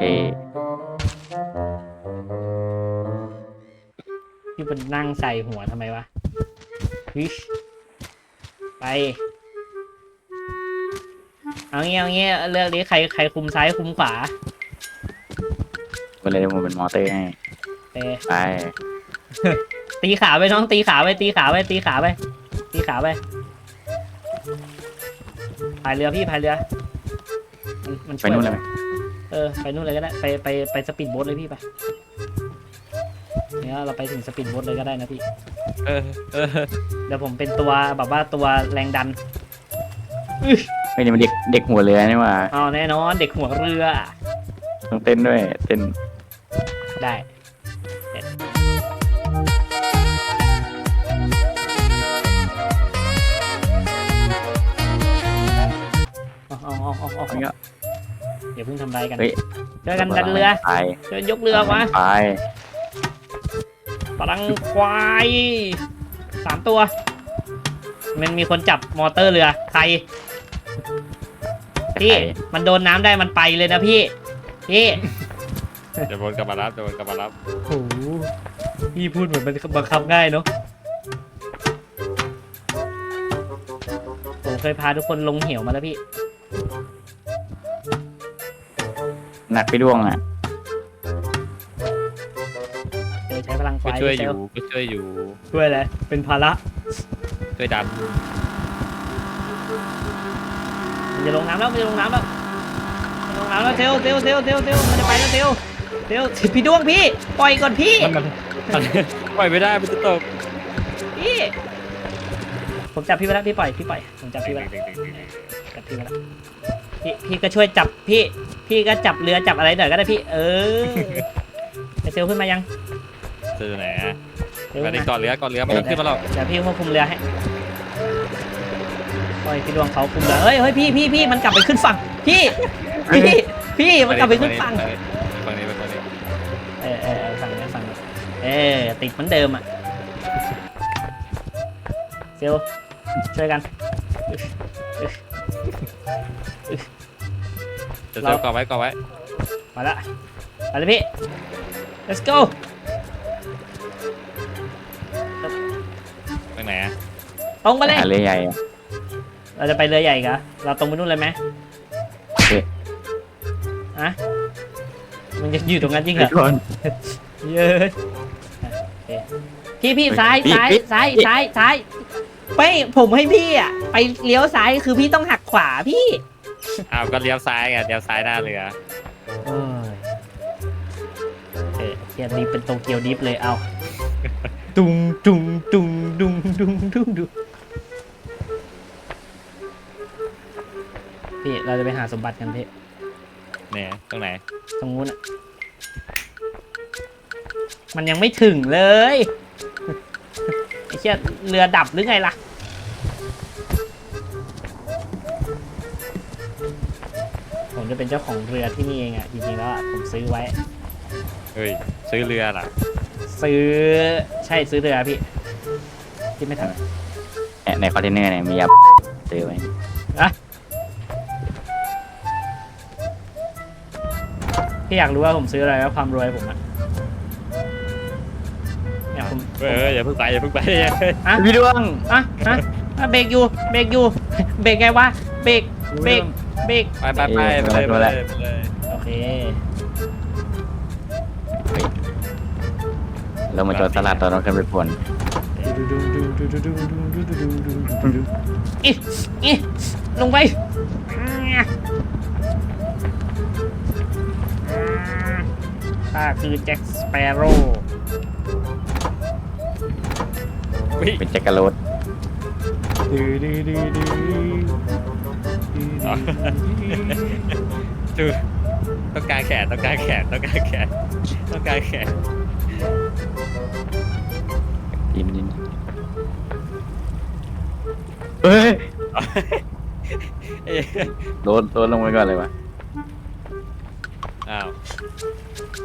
เอพี่เป็นนั่งใส่หัวทำไมวะวิชไป เอางี้เอางี้เลือกดิใครใครคุมซ้ายคุมขวาก็เลยผมเป็นมอเตอร์ให้เออไปตีขาไปน้องตีขาไปตีขาไปตีขาไปตีขาไปพายเรือพี่พายเรือ มันมันไปช่วยนู่นเลยไหม เออไปนู่นเลยก็ได้ไปไปไปสปีดโบ๊ทเลยพี่ไปเนี่ยเราไปถึงสปีดโบ๊ทเลยก็ได้นะพี่ เออเออเดี๋ยวผมเป็นตัวแบบว่าตัวแรงดันไม่นี่มันเด็กเด็กหัวเรือนี่หว่าเอาแน่นอนเด็กหัวเรือ ต้องเต้นด้วยเต้นได้เอาเอาเอาเอาเอาเอาเงี้ย อย่าเพิ่งทำลายกันเฮ้ย ช่วยกันดันเรือไปช่วยยกเรือมาไปพลังควายสามตัว มันมีคนจับมอเตอร์เรือใครพี่ มันโดนน้ำได้มันไปเลยนะพี่ พี่ เดี๋ยววนกลับมารับเดี๋ยววนกลับมารับโอ้โหพี่พูดเหมือนมันบังคับง่ายเนาะผมเคยพาทุกคนลงเหวมาแล้วพี่ หนักไปด้วงอะเจอใช้พลังไฟก็ช่วยอเซลยู่ล์ก็ช่วยอยู่ช่วยเลยเป็นภาระช่วยดันมันจะลงน้ำแล้วมันจะลงน้ำแล้วมันจะลงน้ำแล้วเซลลเซลลเซลลเซลลเซลลมันจะไปแล้วเซลลเซลลพี่ด้วงพี่ปล่อยก่อนพี่มันมันปล่อยไม่ได้มันจะตกพี่ผมจับพี่ไว้แล้วพี่ปล่อยพี่ปล่อยผมจับพี่ไว้แล้วจับพี่ไว้แล้ว พี่พี่ก็ช่วยจับพี่ พี่ก็จับเรือจับอะไรหน่อยก็ได้พี่ เออไอเซลลขึ้นมายังเจอไหนอะเซลลมาขึ้นในมาก่อนเรือก่อนเรือไม่ต้องขึ้นมาหรอกเดี๋ยวพี่ควบคุมเรือให้ปล่อยพี่ดวงเขาคุมเรือเฮ้ยเฮ้ยพี่พี่พี่มันกลับไปขึ้นฝั่งพี่พี่พี่มันกลับไปขึ้นฝั่งฝั่งนี้ฝั่งนี้เออเออเออฝั่งนี้ฝั่งนี้เออติดเหมือนเดิมอะเซลลช่วยกัน จะเซฟก่อนไว้ก่อนไว้มาละไปเลยพี่ let's go ทางไหนอะตรงไปเลย หาเรือใหญ่อะเราจะไปเรือใหญ่กะเราตรงไปนู่นเลยไหมโอเคอะมันจะอยู่ตรงนั้นจริงเหรทุอกคน เยอะโอเคพี่พี่ซ้ายพี่ซ้ายพี่ซ้ายพี่ซ้ายซ้ายไม่ผมให้พี่อะ ไปเลี้ยวซ้ายคือพี่ต้องหักขวาพี่ อ้าวก็เลี้ยวซ้ายไงเลี้ยวซ้ายหน้าเรือเอ้ยเออเทียนนี้เป็นโตเกียวดิฟเลยเอาตุงตุงตุงตุงตุงตุงตุงพี่เราจะไปหาสมบัติกันพี่ เนี่ยตรงไหนตรงนู้นอะมันยังไม่ถึงเลย ไอ้เชี่ยเรือดับหรือไงล่ะ จะเป็นเจ้าของเรือที่นี่เองอะจริงๆแล้วอะผมซื้อไว้ เฮ้ย ซื้อเรือเหรอซื้อใช่ซื้อเรือพี่ที่ไม่ทันเนี่ยในคอนเทนเนอร์เนี่ยมียาซื้อไว้พี่อยากรู้ว่าผมซื้ออะไรแล้วความรวยผมอะเนี่ยผมเอออย่าเพิ่งไปอย่าเพิ่งไปอะพี่ด้วงอะอะอะเบรกอยู่เบรกอยู่ เบรกไงวะเบรก เบรกเบรกไปไปไปไปเลยไปเลยไปเลยโอเคเรามาจอดตลาดตอนเราขึ้นไปพวนอิอิลงไปข้าคือแจ็คสเปโร่วิ่งเป็นแจ็คกะโรดดู ต้องการแขนต้องการแขนต้องการแขนต้องการแขนยินยินเฮ้ยเอ้ยโดนโดนลงไปก่อนเลยวะอ้าว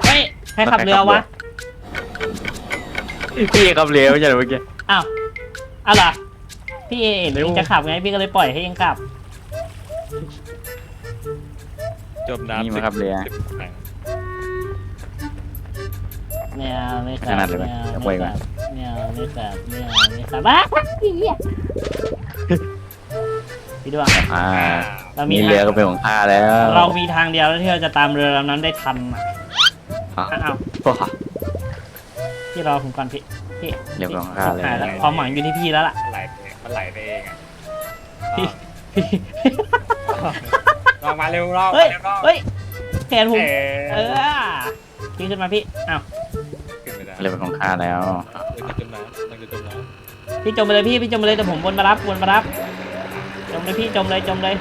เฮ้ยใครขับเรือวะ พี่ขับเรือไม่ใช่เหรอเมื่อกี้อ้าวอะไรอพี่เอ็นพี่จะขับไงพี่ก็เลยปล่อยให้เองขับ จมน้ำนี่มาขับเรือ สิบครั้งไม่เอาไม่ขัขนาบดเลยไหมไม่เอาเดี๋ยวปล่ไม่อยก่อนขับไม่เอาไม่ขับไม่ขับบ้าพี่เหี้ยพี่ดวง อ่าเรามี มีเรือก็เป็นของข้าแล้วเรามีทางเดียวแล้วที่เราจะตามเรือลำนั้นได้ทันอะอะอ้าวพวกเขาพี่รอผมก่อนพี่พี่เรือเป็นของข้าเลยหายแล้วความหวังอยู่ที่พี่แล้วล่ะ มันไหลไปมันไหลไปเองอะพี่พี่ ลองมาเร็วลองเฮ้ย มาเร็วลองเฮ้ยแขนผม เอเอออพี่ขึ้นมาพี่ อ้าวขึ้นไปได้เรือเป็นของข้าแล้ว มันจะจมน้ำมันจะจมน้พี่จมไปเลยพี่ พี่จมไปเลยแต่ผมวนมารับวนมารับ จมเลยพี่จมเลยจมเลย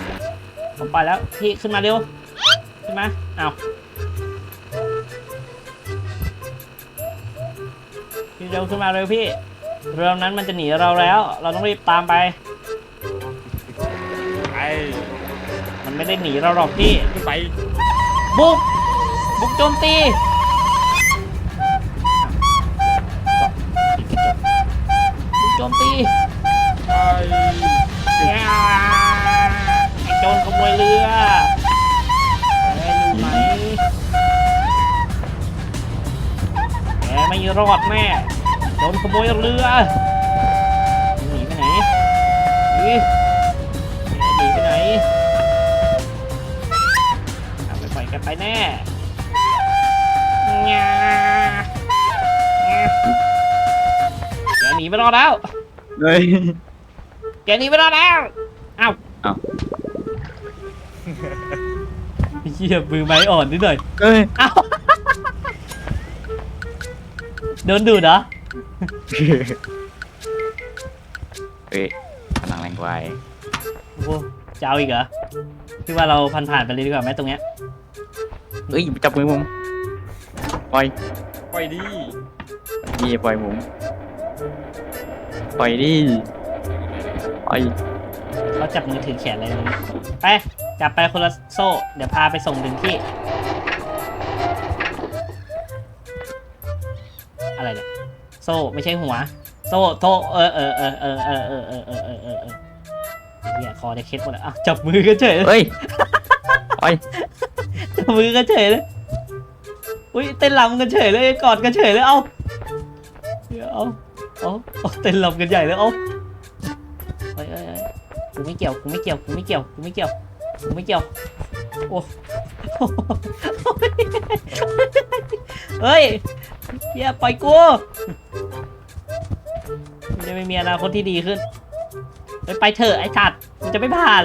ผมไปแล้ว พี่ขึ้นมาเร็ว ขึ้นมา อ้าวพี่เร็วขึ้นมาเร็วพี่ เรือลำนั้นมันจะหนีเราแล้ว เราต้องรีบตามไป มันไม่ได้หนีเราหรอกพี่ขึ้นไปบุก บุกโจมตีบุกโจมตีไอ้ไอ้โจรขโมยเรือแกอยู่ไหนแกไม่รอดแม่โจรขโมยเรือหนีไปไหนหนีแกหนีไปไหน ไปปล่อยแกไปแน่งาแกหนีไปรอดแล้ว เฮ้ยแกหนีไปรอดแล้วเอ้าเอ้าเหี้ยมือไม้อ่อนนิดหน่อยเฮ้ยเอ้าโดนดูดเหรอ เฮ้ยพลังแรงกว่าโอ้โหจะเอาอีกเหรอพี่ว่าเราผ่านผ่านๆไปเลยดีกว่าไหมตรงเนี้ย เฮ้ยจับมือผมปล่อยปล่อยดิพี่ปล่อยผมปล่อยดิปล่อยเขาจับมือถือแขนอะไรตรงนี้ไปจับไปคนละโซ่ เดี๋ยวพาไปส่งถึงที่ อะไรเนี่ยโซ่ไม่ใช่หัว โซ่โซ่เออเออเออเออเออเออเออเออเออเออเออไอ้เหี้ยคอจะเคล็ดหมดแล้วอะจับมือกันเฉยเลยเฮ้ยปล่อย จับมือกันเฉยเลย อุ้ยเต้นรำกันเฉยเลยกอดกันเฉยเลยเอาเดี๋ยวเอาเอาเอาเต้นรำกันใหญ่เลยเอาเอ้ยเอ้ยกูไม่เกี่ยวกูไม่เกี่ยวกูไม่เกี่ยวกูไม่เกี่ยวกูไม่เกี่ยวโอ้เฮ้ยเฮียปล่อยกูมันจะไม่มีอนาคตที่ดีขึ้น ไปไปเถอะไอ้สัตว์มันจะไม่ผ่าน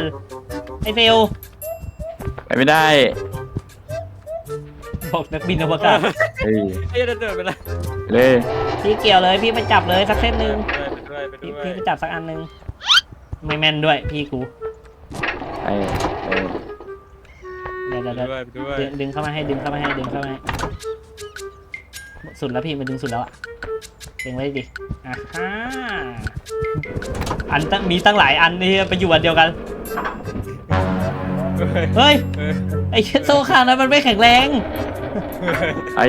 ไอ้เฟลไปไม่ได้ บอกนักบินอวกาศเฮ้ยไอ้จะเดินไปเลยเลยพี่เกี่ยวเลยพี่ไปจับเลยสักเส้นหนึ่งไปด้วยไปพี่ด้วยพี่ไปจับสักอันหนึ่งไม่แม่นด้วยพี่กูไปไปเดี๋ยวไปเดี๋ยวด้วยไปด้วยดึงดึงเข้ามาให้ดึงเข้ามาให้ดึงเข้ามาให้สุดแล้วพี่มันดึงสุดแล้วอะดึงไว้ดิอะฮ่าอันตั้งมีตั้งหลายอันนี่ไปอยู่อันเดียวกัน เฮ้ยเฮ้ยเฮ้ย ไอ้โซ่คางนั้นมันไม่แข็งแรงไป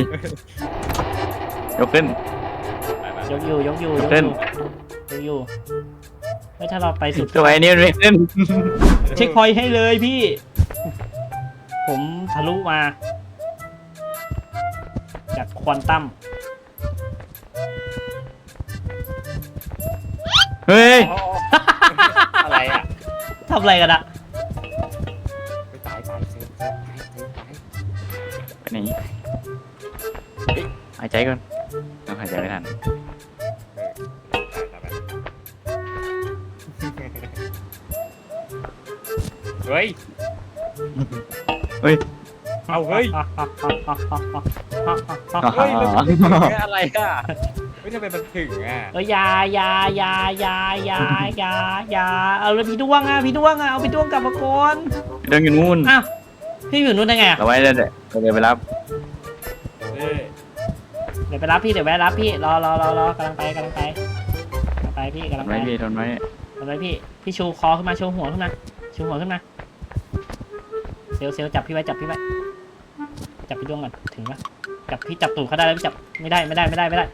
ยกขึ้น ยกอยู่ยกอยู่ยกเต้อน ยู่ยกอยู่ไม่ถ้าเราไปสุดตัวไอ้นี่มันไม่ขึ้นเช็คพอยต์ให้เลยพี่ ผมทะลุมา จากควอนตัมเฮ้ย อะไรอะทำอะไรกันอะายใจก่อนต้องหายใจไม่ทันเฮ้ย เฮ้ย เอาเฮ้ยอ๋อเฮ้ยมันถึงเนี่ยอะไรอะเฮ้ยทำไมมันถึงอะเอ้ยอยาอยาอยาอยาอยาอยาอยาเอาเลยพี่ด้วงอะพี่ด้วงอะเอาพี่ด้วงกลับมาก่อนเดินอยู่นู่นอ้าวพี่อยู่นู้นได้ไงอะเราไว้เดี๋ยวเดี๋ยวเดินไปรับเฮ้ย เดี๋ยวไปรับพี่เดี๋ยวแวะรับพี่รอรอรอรอกำลังไปกำลังไปกำลังไปพี่กำลัทำงไมไปพี่ทนไว้กำลังไปพี่พี่ชูคอขึ้นมาชูหัวขึ้นมาชูหัวขึ้นมาเซลลเซลลจับพี่ไว้จับพี่ไว้จับพี่ด้วงก่อนถึงปะจับพี่จับตูดเขาได้แล้วพี่จับไม่ได้ไม่ได้ไม่ได้ไม่ได้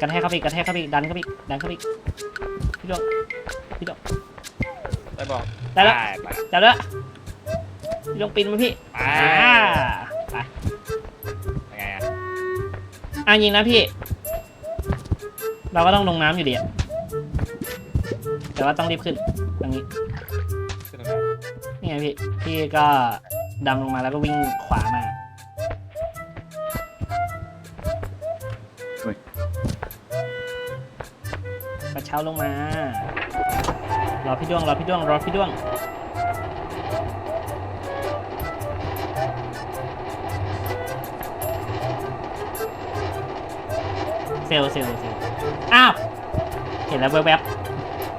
กระแทกเข้าไปอีกกระแทกเข้าไปอีกดันเข้าไปอีกดันเข้าไปอีกพี่ด้วงได้บอกได้แล้ว ไปจับแล้วพี่ด้วงปีนมาพี่ไปอ่าไปยังไง อะอะอะยิงนะพี่ เราก็ต้องลงน้ำอยู่ดีอะแต่ว่าต้องรีบขึ้นตรงนี้ ขึ้นตรงไหนนี่ไงพี่ พี่ก็ดำลงมาแล้วก็วิ่งขวามา เฮ้ย กระเช้าลงมา รอพี่ด้วง รอพี่ด้วง รอพี่ด้วง ลลเซลลเซลลอ้าว เห็นแล้วแวบ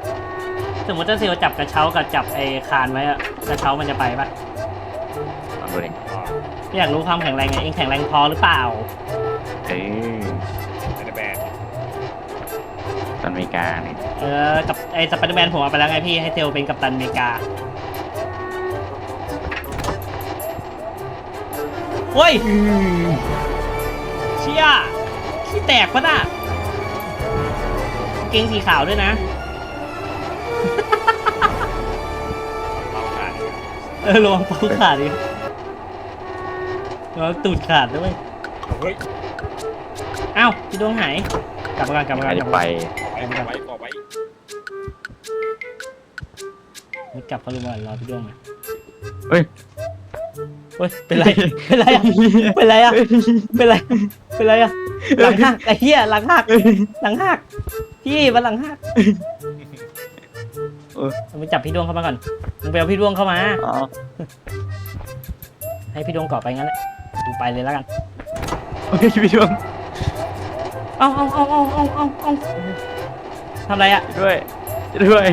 ๆสมมติถ้าเซลลจับกระเช้ากับจับไอ้คานไว้อะกระเช้ามันจะไปปะลองดูดิอ๋ออยากรู้ความแข็งแรงไงเองแข็งแรงพอหรือเปล่า เอ้ยเป็นแบนตอนอเมริกาเนี่ยเออ กับไอ้สไปเดอร์แมนผมเอาไปแล้วไงพี่ให้เซลลเป็นกัปตันอเมริกาเฮ้ยเชี่ย ขี้แตกปะน่ะกางเกงสีขาวด้วยนะ เป้าขาดเออระวังปูขาดดิระวังตูดขาดด้วยเฮ้ยอ้าวพี่ดวงหายกลับมาก่อนกลับมาก่ใครอนกจะลับไปมาก่อนไว้ก่อไว้ก่อไว้ไม่กลับเขาลืมก่อนรอพี่ดวงหน่อยเฮ้ย เฮ้ย เป็นไร เป็นไรอะเป็นไรอะเป็นไร เป็นไรอะ หลังหักไอ้เหี้ยหลังหักหลังหักพี่มันหลังหักเออ มึงไปจับพี่ดวงเข้ามาก่อนมึงไปเอาพี่ดวงเข้ามา อ๋อให้พี่ดวงเกาะไปงั้นแหละดูไปเลยแล้วกัน โอเคพี่ดวงเอาเอาเอาเอาเอาเอาเอาทำไรอะด้วยด้วย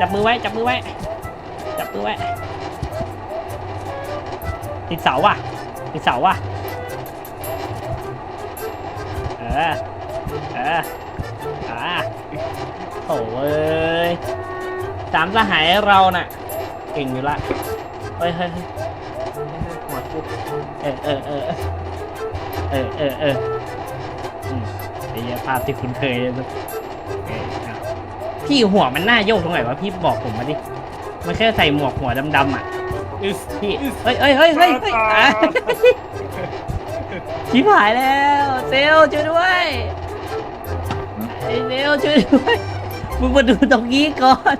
จับมือไว้จับมือไว้ จับมือไว้ติดเสาว่ะติดเสาว่ะเออเอออ่าโถ่เอ้ยสามสหายเราน่ะเก่งอยู่ละเฮ้ยเฮ้ยเฮ้ยหัวกูเออเออเออเออเออเอออืมไอ้เหี้ยภาพที่คุ้นเคยพี่หัวมันหน้าโยกตรงไหนวะพี่บอกผมมาดิมันแค่ใส่หมวกหัวดำๆอะอึสพี่เฮ้ยเฮ้ยเฮ้ยเฮ้ย ชิบหายแล้วเซลช่วยด้วยไอ้เซลลช่วยด้วยมึงมาดูตรงนี้ก่อน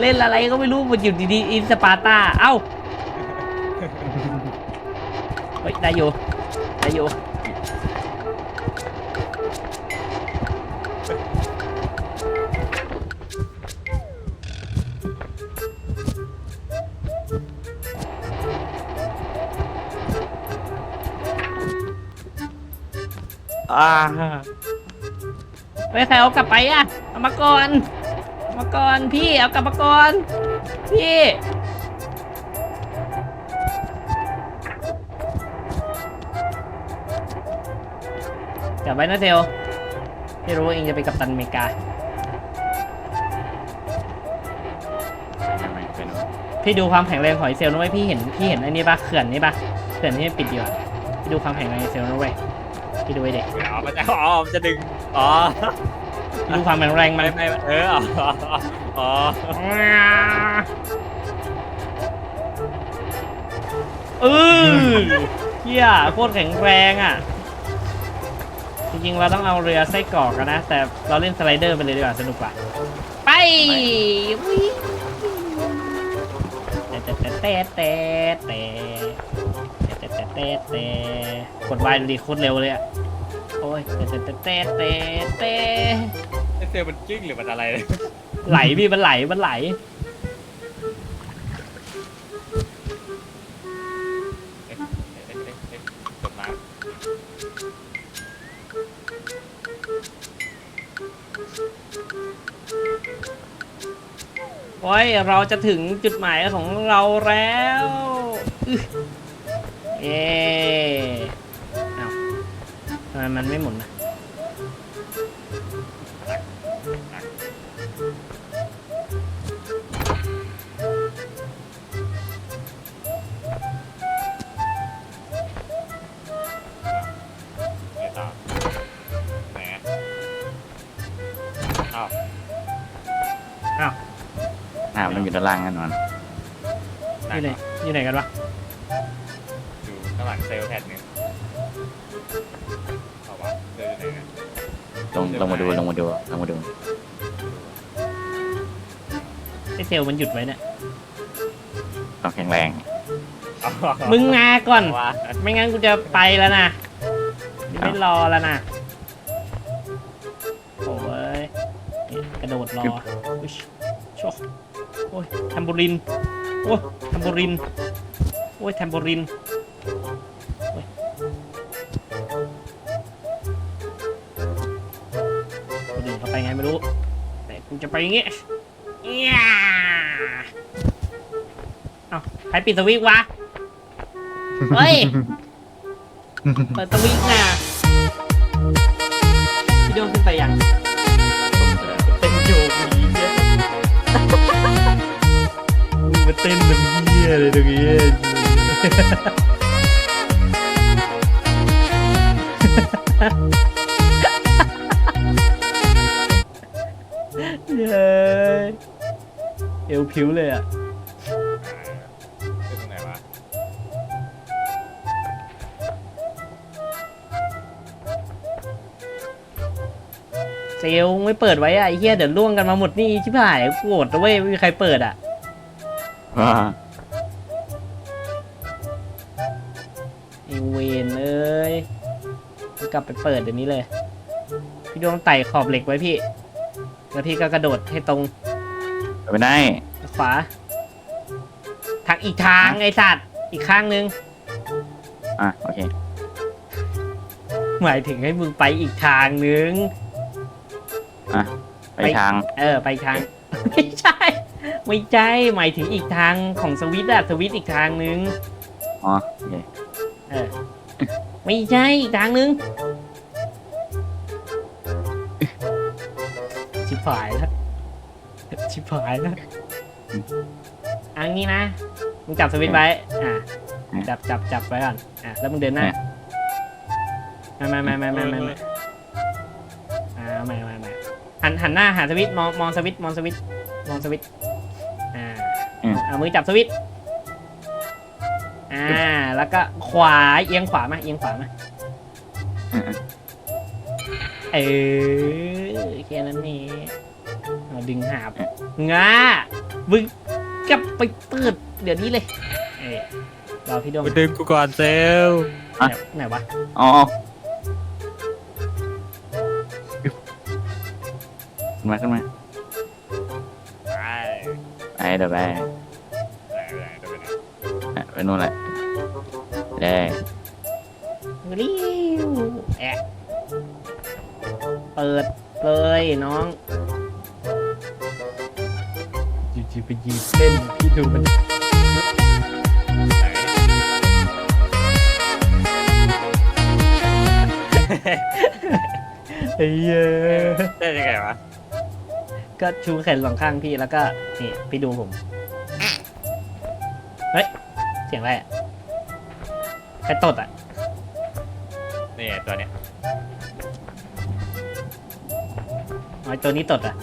เล่นอะไรก็ไม่รู้มันอยู่ดีๆอินสปาร์ตาเอ้าเฮ้ยได้อยู่ได้อยู่ อ่าเฮ้ยใครเอากลับไปอะเอามาก่อนเอามาก่อนพี่เอากลับมาก่อนพี่กลับไว้นะเซลพี่รู้ว่าเองจะเป็นกัปตันอเมริกาทำไมเป็นวะพี่ดูความแข็งแรงของไอเซลนะเว้ยพี่เห็นพี่เห็นไอ้นี่ปะเขื่อนนี่ปะเขื่อนที่ปิดอยู่อะพี่ดูความแข็งแรงไอเซลนะเว้ย พี่ดูไอเด็กอ๋อมันจะอ๋อมันจะดึง อ๋อพี่ดูความแข็งแรงมันไม่ไม่เออ อ๋ออ๋อเออเฮียโคตรแข็งแรงอะ จริงๆเราต้องเอาเรือไส้กรอกกันนะ แต่เราเล่นสไลเดอร์ไปเลยดีกว่าสนุกกว่า ไปวิ่งเตะเตะเตะเตะ เตะเตะเตะเตะเตะกดวายดูดิโคตรเร็วเลยอะ โอ้ยเตะเตะเตะเตะเตะเตะไอเซลมันกิ้งหรือมันอะไรเนี่ยไหลพี่มันไหลมันไหล เอ๊ะเอ๊ะเอ๊ะเอ๊ะกดมาโอ้ยเราจะถึงจุดหมายของเราแล้วอึ๊ะ เอ๊อ้าวทำไมมันไม่หมุนนะไงต่อแหมอ้าวอ้าว อ่ามันอยู่ด้านล่างกันมันอยู่ไหน อยู่ไหนกันวะอยู่ข้างหลังเซลล์แผ่นหนึงเอาวะเจออยู่ไหนกันลงลงมาดูลงมาดูลงมาดูไอเซลลมันหยุดไว้เนี่ย ต้องแข็งแรงมึงมาก่อน ว่าไม่งั้นกูจะไปแล้วนะไม่รอแล้วนะโอ้ยนี่กระโดดรออุ๊ยโชโอ้ยแทมโบริน โอ้ยแทมโบริน โอ้ยแทมโบริน ไปอย่างงี้เอี้ยเอ้าใครปิดสวิตช์วะ เฮ้ย เปิดสวิตช์น่ะพี่โดนขึ้นไปยังเต้นโยกมีเนี่ยมึงมาเต้นน้ำเหี้ยเลยตรงนี้เวผิวเลยอะคือตรงไหนวะเซลลไม่เปิดไว้อะไอ้เหี้ยเดี๋ยวล่วงกันมาหมดนี่ชิบหายโกรธนะเว้ยไม่มีใครเปิดอะว่าไอเวนเอ้ยกลับไปเปิดเดี๋ยวนี้เลย พี่ดวงไต่ขอบเหล็กไว้พี่ แล้วพี่ก็กระโดดให้ตรง ไปได้ ขวาทางอีกทางไอสัตว์ อีกข้างนึง อะ โอเค หมายถึงให้มึงไปอีกทางนึง อะ ไปทาง เออ ไปอีกทาง ไม่ใช่ ไม่ใช่ หมายถึงอีกทางของสวิตช์อะสวิตช์อีกทางนึง อ๋อ โอเค เออ ไม่ใช่ อีกทางนึงชิบหายแล้ว ชิบหายแล้วอันนี้นะ มึงจับสวิตช์ไว้ อะ จับจับจับไว้ก่อน อะ แล้วมึงเดินหน้าไม่ไม่ไม่ไม่ไม่ไม่ไม่อ่าไม่ไม่ไม่หันหันหน้าหาสวิตช์มองมองสวิตช์มองสวิตช์มองสวิตช์อ่าอืมเอามือจับสวิตช์อ่า แล้วก็ขวาเอียงขวามาเอียงขวามาอืมอืมเออแค่นั้นเอง เอาดึงหาบง้ามึงกลับไปเปิดเดี๋ยวนี้เลยเอ้ยรอพี่ดวงไปดึงกูก่อนเซลลไหนไหนวะอ๋อขึ้นมาขึ้นมาไปไปเดี๋ยวไปไหนไหนจะไปไหนอะไปนู่นแหละได้ริ้วแอะเปิดเลยน้อง ไปยืนเล่นพี่ดูมันไหนเอ้ยได้ยังไงวะก็ชูแขนสองข้างพี่แล้วก็นี่พี่ดูผม เฮ้ย เสียงอะไรอะใครตดอะ นี่ไงตัวเนี้ยอ๋อตัวนี้ตดอะ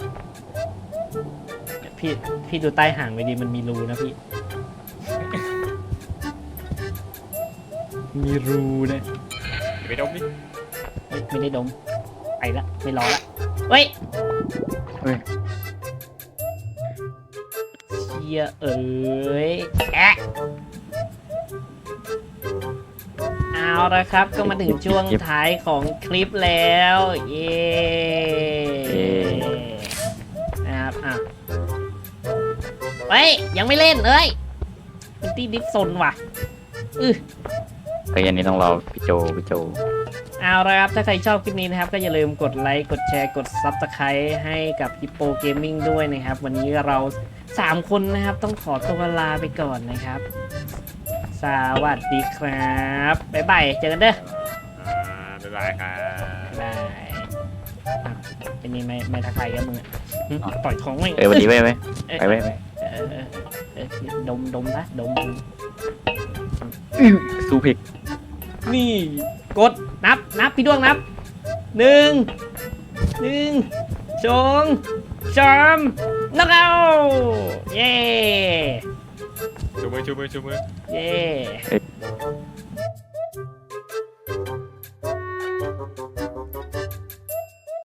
พี่พี่ดูใต้หางไว้ดีมันมีรูนะพี่ มีรูนะอย่าไปดมดิเฮ้ยไม่ได้ดมไปละไม่รอละเฮ้ยเฮ้ย เชียเอ้ยแอะเอาละครับก็มาถึงช่วงท้ายของคลิปแล้ว เย้ ฮ้ย ยังไม่เล่นเอ้ยเป็นที่ดิฟซนว่ะอือเฮ้ยอันนี้ต้องรอพี่โจพี่โจ เอาละครับ ถ้าใครชอบคลิปนี้นะครับ ก็อย่าลืมกดไลค์ กดแชร์ กด Subscribe ให้กับ Hippo Gaming ด้วยนะครับ วันนี้เรา 3 คนนะครับ ต้องขอตัวลาไปก่อนนะครับ สวัสดีครับ บ๊ายบาย เจอกันเด้ออ่าบ๊ายบายครับบ๊ายบายอะเป็นนี่ไม่ไม่ทักทายกับมึงอะหึปล่อยของไม่ เออวันนี้ไปไปเอ้ยไปไปไดมดมนะดมสู้พิกนี่กดนับนับพี่ดวงนับหนึ่งหนึ่งสองสามนักเอาเย้ชูมือชูมือชูมือเย้